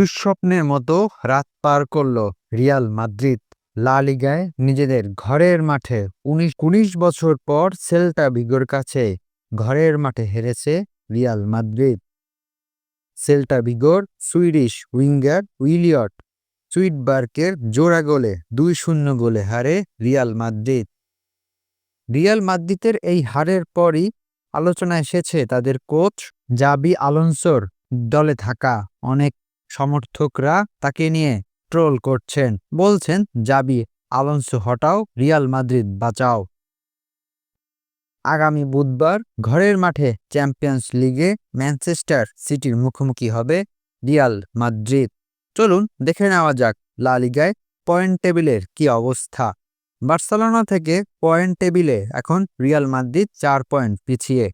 দুঃস্বপ্নের মতো রাত পার করল রিয়াল মাদ্রিদ। লা লিগায় নিজেদের ঘরের মাঠে উনিশ উনিশ বছর পর সেল্টা ভিগোর কাছে ঘরের মাঠে হেরেছে রিয়াল মাদ্রিদ। সেল্টা ভিগোর সুইডিশ উইঙ্গার উইলিয়ট সুইটবার্কের জোড়া গোলে দুই শূন্য গোলে হারে রিয়াল মাদ্রিদ। রিয়াল মাদ্রিদের এই হারের পরই আলোচনা এসেছে তাদের কোচ জাবি আলোনসোর দলে থাকা অনেক সমর্থকরা তাকে নিয়ে ট্রোল করছেন। বলছেন, জাবি, আলোনসো হটাও, রিয়াল মাদ্রিদ বাঁচাও। আগামী বুধবার ঘরের মাঠে চ্যাম্পিয়ন্স লিগে ম্যানচেস্টার সিটির মুখোমুখি হবে রিয়াল মাদ্রিদ। চলুন দেখে নেওয়া যাক লা লিগায় পয়েন্ট টেবিলের কি অবস্থা। বার্সেলোনা থেকে পয়েন্ট টেবিলে এখন রিয়াল মাদ্রিদ চার পয়েন্ট পিছিয়ে।